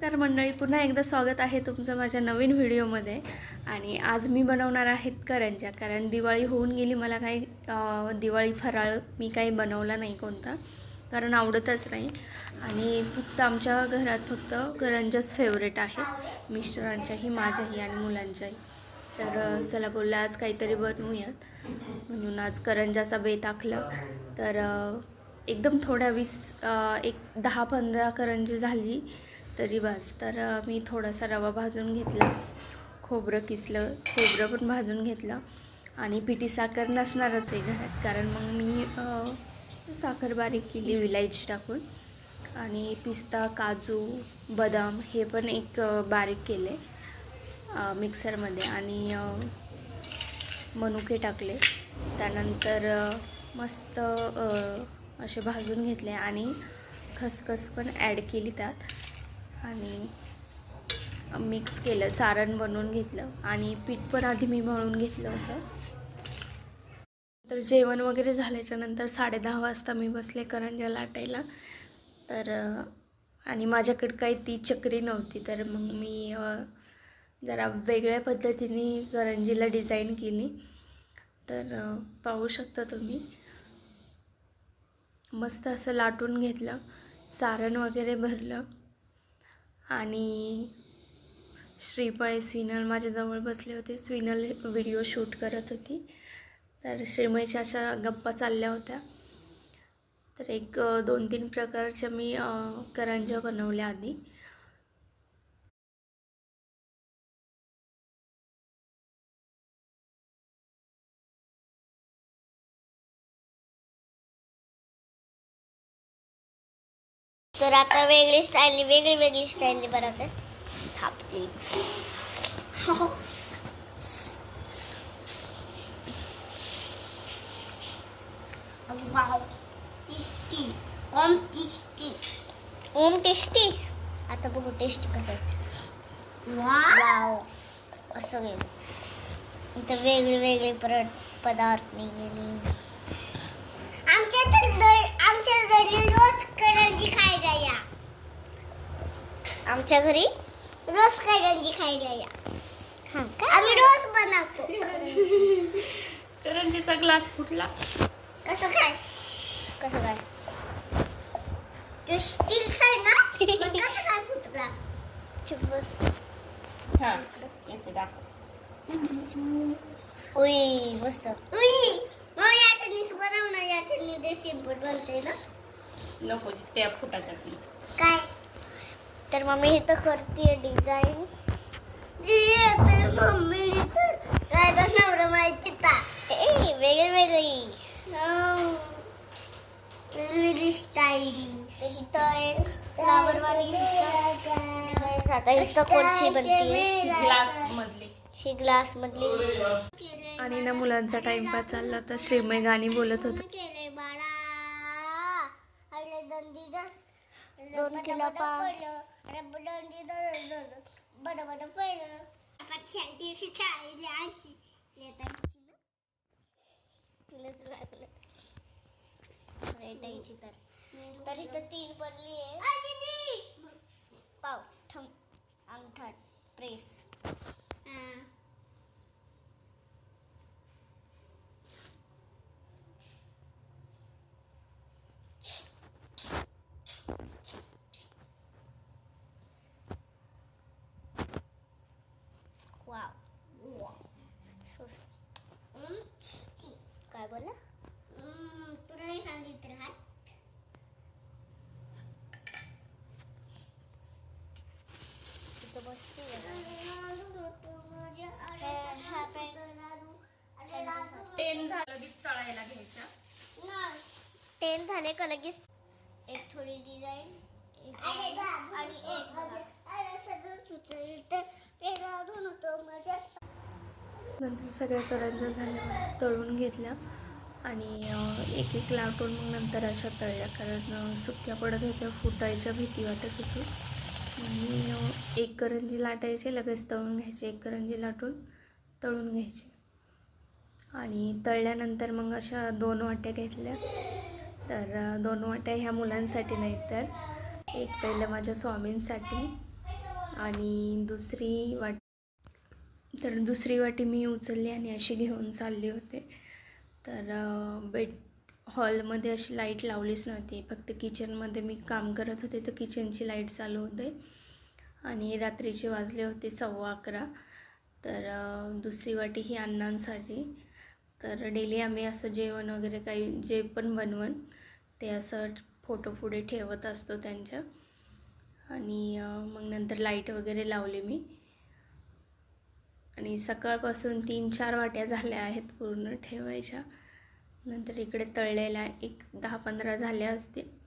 नमस्कार मंडळी पुन्हा एकदा स्वागत आहे तुमचं माझ्या नवीन व्हिडिओमध्ये. आणि आज मी बनवणार आहेत करंज्या कारण दिवाळी होऊन गेली मला काही दिवाळी फराळ मी काही बनवला नाही कोणता कारण आवडतच नाही. आणि फक्त आमच्या घरात फक्त करंजाच फेवरेट आहे. मिस्टरांच्याही माझ्याही आणि मुलांच्याही. तर चला बोललं आज काहीतरी बनवूयात. म्हणून आज करंजाचा बेत आखला तर एकदम थोड्या वीस एक दहा पंधरा करंजी झाली. तरी बस. तर मी थोडासा रवा भाजून घेतला. खोबरं किसलं खोबरं पण भाजून घेतलं. आणि पिठी साखर नसणारच आहे घरात. कारण मग मी साखर बारीक केली विलायची टाकून. आणि पिस्ता काजू बदाम हे पण एक बारीक केले मिक्सरमध्ये. आणि मनुके टाकले. त्यानंतर मस्त असे भाजून घेतले. आणि खसखस पण ॲड केली त्यात. आणि मिक्स केलं सारण बनवून घेतलं आणि पीठ पण आधी मी मळून घेतलं होतं. तर जेवण वगैरे झाल्याच्यानंतर साडेदहा वाजता मी बसले करंजा लाटायला. तर आणि माझ्याकडे काही ती चक्री नव्हती तर मग मी जरा वेगळ्या पद्धतीने करंजीला डिझाईन केली. तर पाहू शकता तुम्ही. मस्त असं लाटून घेतलं सारण वगैरे भरलं. आणि श्रीमय स्विनल माझ्याजवळ बसले होते. स्विनल व्हिडिओ शूट करत होती. तर श्रीमयच्या अशा गप्पा चालल्या होत्या. तर एक दोन तीन प्रकारच्या मी करंज्या बनवल्या आधी. तर आता वेगळी स्टाईलने वेगळी वेगळी स्टाईलने बनवते थापली tasty Om tasty. Om tasty? आता बघू टेस्ट कसं आहे वाव असं गेलं. इथं वेगळे वेगळे परत पदार्थ निघाले. आमच्या तर आमच्या घरी रोज करंजी खायला या. आमच्या घरी? रोज करंजी खायला या. हा का? आम्ही रोज बनवतो. करंजीचा ग्लास फुटला. कसं काय कसं काय तो स्टील आहे ना? मग कसं काय फुटला? चुप बस. हां येते दाखव. उई मस्त. उई. बनव ना या चटणी सिंपल बनते ना? नको त्या फुटाच्या ती काय? तर मम्मी इथं करते डिझाईन तर मम्मी तर काय बनवलं माहिती का? ए वेगळी वेगळी. वेगळी स्टाईल डिझाईन आता इथं कोणची बनते ग्लास मधली. ही ग्लास मधली. आणि ना मुलांचा टाइमपास चालला तर श्रीमय गाणी बोलत होतं. केले बाळा अरे दंडी दोन किलो पाव दंडी बड बड पहिलं आपण शांतीशी शाळेला अशी तुलाच लागलं रेटायची तर तरी तर तीन पडली आहे पाव थम अंगठात प्रेस वाव काय बोला तुला नाही सांगितलं हा तिथं बसते टेन झालं की तळायला घ्यायच्या टेन झाले का लगेच? एक थोडी डिझाईन एक आणि एक बघा. नंतर सगळ्या करंज्या झाल्या तळून घेतल्या आणि एक एक लाटून मग नंतर अशा तळल्या. कारण सुक्या पडत होत्या फुटायच्या भीती वाटत होती. आणि एक करंजी लाटायची लगेच तळून घ्यायची. एक करंजी लाटून तळून घ्यायची. आणि तळल्यानंतर मग अशा दोन वाट्या घेतल्या. तर दोन वाट्या ह्या मुलांसाठी नाही तर एक पहिलं माझ्या स्वामींसाठी आणि दुसरी वाट तर दुसरी वाटी मी उचलली आणि अशी घेऊन चालली होते. तर बेड हॉलमध्ये अशी लाइट लावलीच नव्हती. फक्त किचनमध्ये मी काम करत होते. तर किचनची लाइट चालू होते. आणि रात्रीचे वाजले होते सव्वा अकरा. तर दुसरी वाटी ही अण्णांसाठी. तर डेली आम्ही असं जेवण वगैरे काही जे पण बनवण ते असं फोटो पुढे ठेवत असतो त्यांच्या. आणि मग नंतर लाइट वगैरे लावली मी. आणि सकाळपासून तीन चार वाट्या झाल्या आहेत पूर्ण ठेवायच्या. नंतर इकडे तळलेल्या एक दहा पंधरा झाल्या असतील.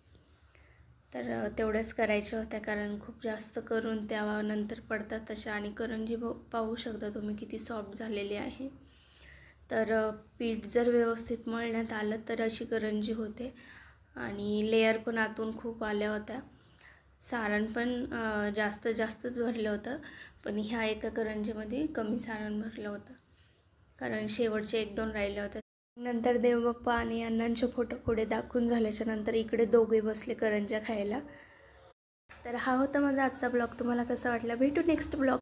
तर तेवढ्याच करायच्या होत्या कारण खूप जास्त करून त्या नंतर पडतात तशा आणि करंजी ब- पाहू शकता तुम्ही किती सॉफ्ट झालेली आहे. तर पीठ जर व्यवस्थित मळण्यात आलं तर अशी करंजी होते. आणि लेअर पण आतून खूप आल्या होत्या. सारण पण जास्त जास्तच भरलं होतं. पण ह्या एका करंजीमध्ये कमी सारण भरलं होतं. कारण शेवटचे एक दोन राहिले होते. नंतर देवबाप्पा आणि अण्णांचे फोटो पुढे दाखवून झाल्याच्यानंतर इकडे दोघे बसले करंज्या खायला. तर हा होता माझा आजचा ब्लॉग. तुम्हाला कसा वाटला? भेटू नेक्स्ट ब्लॉग.